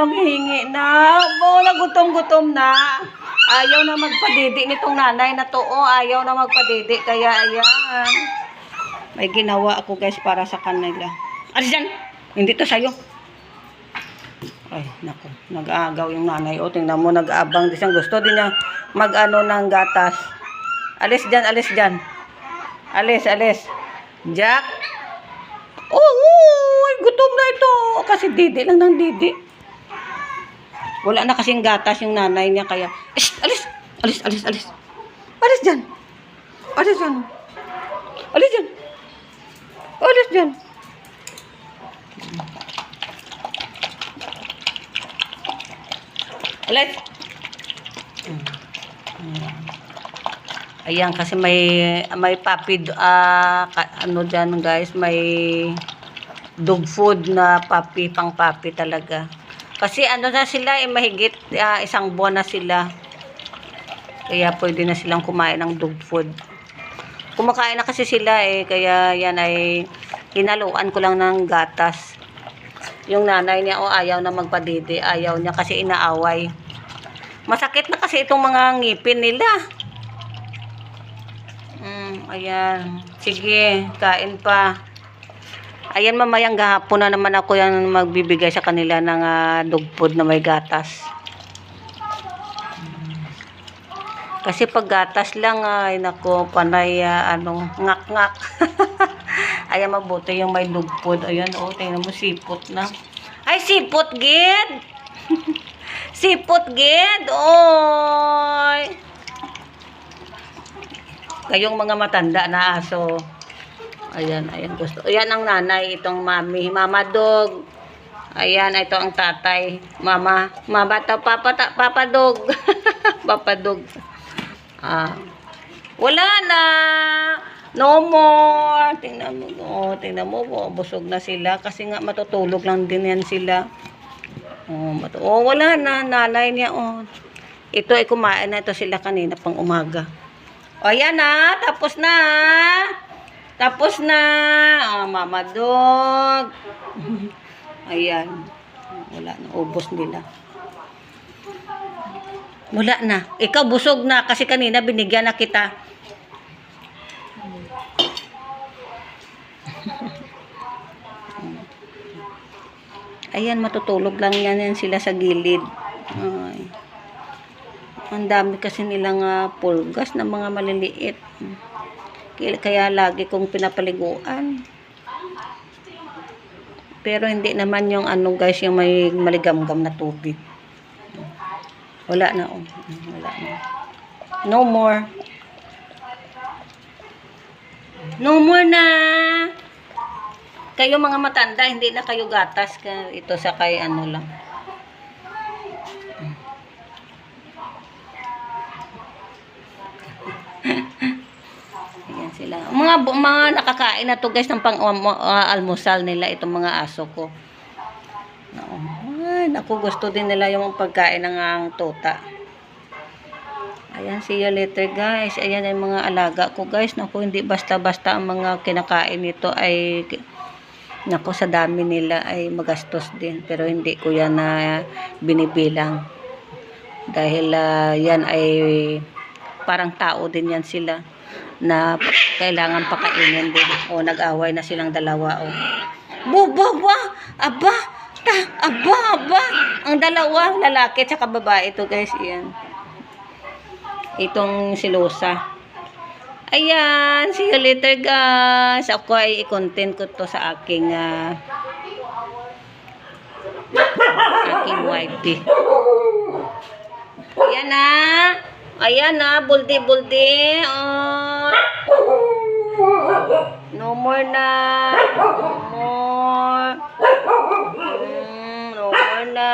naghihingi na. Oo, nagutom-gutom na. Ayaw na magpadidi nitong nanay na to. Oh, ayaw na magpadidi. Kaya ayan. May ginawa ako guys para sa kanila. Alis dyan! Hindi to sa'yo. Ay, naku. Nag-aagaw yung nanay. O, tingnan mo, nag-aabang din siyang gusto din niya mag-ano ng gatas. Alis dyan, alis dyan. Alis, alis. Jack. Oh, gutom na ito. Kasi didi lang ng didi. Wala na kasing gatas yung nanay niya kaya. Ish, alis, alis, alis, alis. Alis dyan. Alis dyan. Alis dyan. Alis dyan. Alis. Ayan, kasi may may puppy, ka- ano dyan guys, may dog food na puppy, pang puppy talaga. Kasi ano na sila, eh, mahigit ah, isang buwan na sila. Kaya pwede na silang kumain ng dog food. Kumakain na kasi sila eh, kaya yan ay hinaluan ko lang ng gatas. Yung nanay niya, oh, ayaw na magpadidi, ayaw niya kasi inaaway. Masakit na kasi itong mga ngipin nila. Mm, ayan. Sige, kain pa. Ayan, mamayang gahapon na naman ako yan magbibigay sa kanila ng ah, dog na may gatas. Kasi pag gatas lang, ay nako, panay, ah, ano, ngak-ngak. Ayan, mabuti yung may dog food. Ayan, oh, tingnan mo, sipot na. Ay, sipot, gid! sipot, gid! Oy! Kayong mga matanda na aso. Ayan, ayan gusto. Ayan ang nanay, itong mami, mama dog. Ayan, ito ang tatay. Mama, mama to, papa, ta, papa dog. papa dog. Ah. Wala na. No more. Tingnan mo, oh, tingnan mo, oh, busog na sila kasi nga matutulog lang din yan sila. Oh, matu oh wala na, nanay niya, oh. Ito ay kumain na ito sila kanina pang umaga. O, yan na. Tapos na. Tapos na. O, mama dog. Ayan. Wala na. Ubos nila. Wala na. Ikaw busog na kasi kanina binigyan na kita. Ayan, matutulog lang yan, yan sila sa gilid. Ay. Ang dami kasi nilang uh, pulgas na mga maliliit. Kaya, lagi kong pinapaliguan. Pero hindi naman yung ano guys, yung may maligamgam na tubig. Wala na oh. Wala na. No more. No more na. Kayo mga matanda, hindi na kayo gatas. Ito sa kay ano lang. Mga mga nakakain na to guys ng pang um, uh, nila itong mga aso ko. Ay, naku, gusto din nila yung pagkain ng ang tota. Ayan, see you later guys. Ayan ang mga alaga ko guys. Naku, hindi basta-basta ang mga kinakain nito ay naku, sa dami nila ay magastos din. Pero hindi ko yan na binibilang. Dahil ah, yan ay parang tao din yan sila na kailangan pakainin din. O, nag-away na silang dalawa. O. Bo! Aba! Ta, aba, aba! Ang dalawa, lalaki at babae ito guys. Yan. Itong si Losa. Ayan, see you later guys. Ako ay i-content ko to sa aking ah, aking wifey. Ayan na. Ayan na, buldi-buldi. Oh. No more na. No more. Mm, no more na.